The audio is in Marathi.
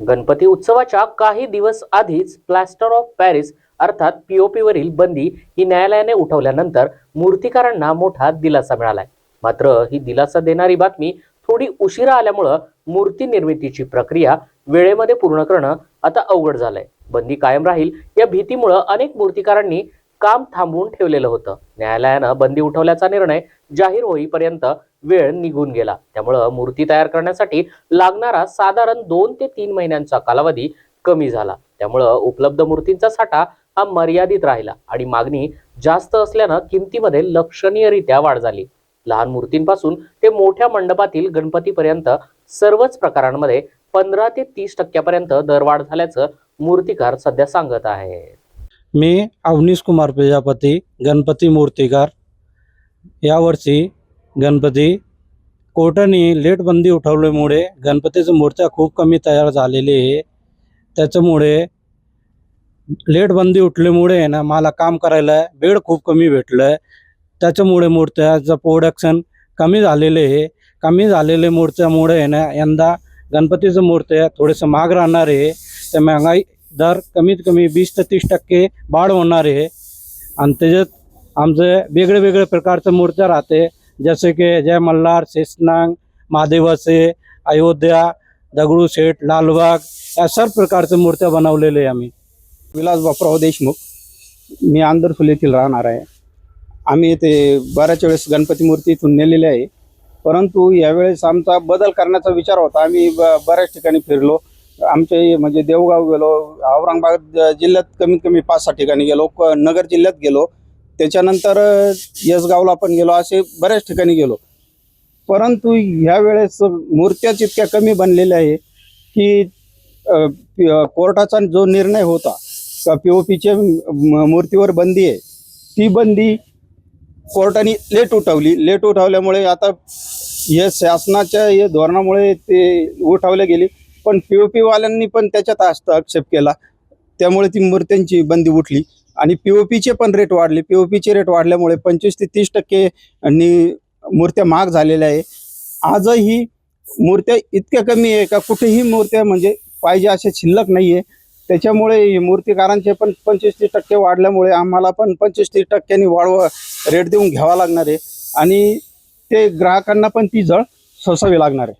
गणपती उत्सवाच्या काही दिवस आधीच प्लॅस्टर ऑफ पॅरिस अर्थात पीओपीवरील बंदी ही न्यायालयाने उठवल्यानंतर मूर्तिकारांना मोठा दिलासा मिळालाय. मात्र ही दिलासा देणारी बातमी थोडी उशिरा आल्यामुळं मूर्ती निर्मितीची प्रक्रिया वेळेमध्ये पूर्ण करणं आता अवघड झालंय. बंदी कायम राहील या भीतीमुळं अनेक मूर्तिकारांनी काम थांबवून ठेवलेलं होतं. न्यायालयानं बंदी उठवल्याचा निर्णय जाहीर होईपर्यंत वेळ निघून गेला. त्यामुळं मूर्ती तयार करण्यासाठी लागणारा साधारण दोन ते तीन महिन्यांचा कालावधी कमी झाला. त्यामुळं उपलब्ध मूर्तींचा साठा हा मर्यादित राहिला आणि मागणी जास्त असल्यानं किमतीमध्ये लक्षणीयरित्या वाढ झाली. लहान मूर्तींपासून ते मोठ्या मंडपातील गणपतीपर्यंत सर्वच प्रकारांमध्ये पंधरा ते तीस टक्क्यापर्यंत दरवाढ झाल्याचं मूर्तिकार सध्या सांगत आहे मी अवनीश कुमार प्रजापती गणपती मूर्तिकार. यावर्षी गणपती. कोर्टाने लेट बंदी उठवल्यामुळे गणपतीचं मूर्त्या खूप कमी तयार झालेली आहे. त्याच्यामुळे लेट बंदी उठल्यामुळे आहे ना मला काम करायला वेळ खूप कमी भेटलं आहे. त्याच्यामुळे मूर्त्याचं प्रोडक्शन कमी झालेले आहे. कमी झालेले मूर्त्यामुळे आहे ना यंदा गणपतीचं मूर्त्या थोडंसं महाग राहणार आहे. त्या महागाई दर कमीत कमी वीस ते तीस टक्के वाढ होणार आहे. आणि त्याच्यात आमचे वेगळे वेगळे प्रकारच्या मूर्त्या राहते. जसे की जय मल्हार शेषनांग महादेवाचे अयोध्या दगडूशेठ लालबाग या सर्व प्रकारच्या मूर्त्या बनवलेल्या आहे आम्ही. विलास बापराव देशमुख. मी आंदरफुल येथील राहणार आहे. आम्ही ते बऱ्याच वेळेस गणपती मूर्ती इथून नेलेली आहे. परंतु यावेळेस आमचा बदल करण्याचा विचार होता. आम्ही ब बऱ्याच ठिकाणी फिरलो. आमचे म्हणजे देवगाव गेलो. औरंगाबाद जिल्ह्यात कमीत कमी पाच सहा ठिकाणी गेलो. क- नगर जिल्ह्यात गेलो. त्याच्यानंतर यसगावला पण गेलो असे बऱ्याच ठिकाणी गेलो. परंतु ह्या वेळेस मूर्त्याच इतक्या कमी बनलेल्या आहे की कोर्टाचा जो निर्णय होता का पी ओ पीच्या मूर्तीवर बंदी आहे ती बंदी कोर्टाने लेट उठवली. लेट उठवल्यामुळे आता हे शासनाच्या हे धोरणामुळे ते उठवले गेले. पण पी ओ पीवाल्यांनी पण त्याच्यात हस्तक्षेप केला. त्यामुळे ती मूर्त्यांची बंदी उठली. आणि पी ओ पीचे पण रेट वाढले. पी ओ पीचे रेट वाढल्यामुळे पंचवीस ते तीस टक्के मूर्त्या महाग झालेल्या आहे. आजही मूर्त्या इतक्या कमी आहे का कुठेही मूर्त्या म्हणजे पाहिजे अशा शिल्लक नाही आहे त्याच्यामुळे मूर्तिकारांचे पण पंचवीस तीस टक्के वाढल्यामुळे आम्हाला पण पंचवीस तीस टक्क्यांनी वाढव रेट देऊन घ्यावा लागणार आहे. आणि ते ग्राहकांना पण ती जळ सोसावी लागणार आहे.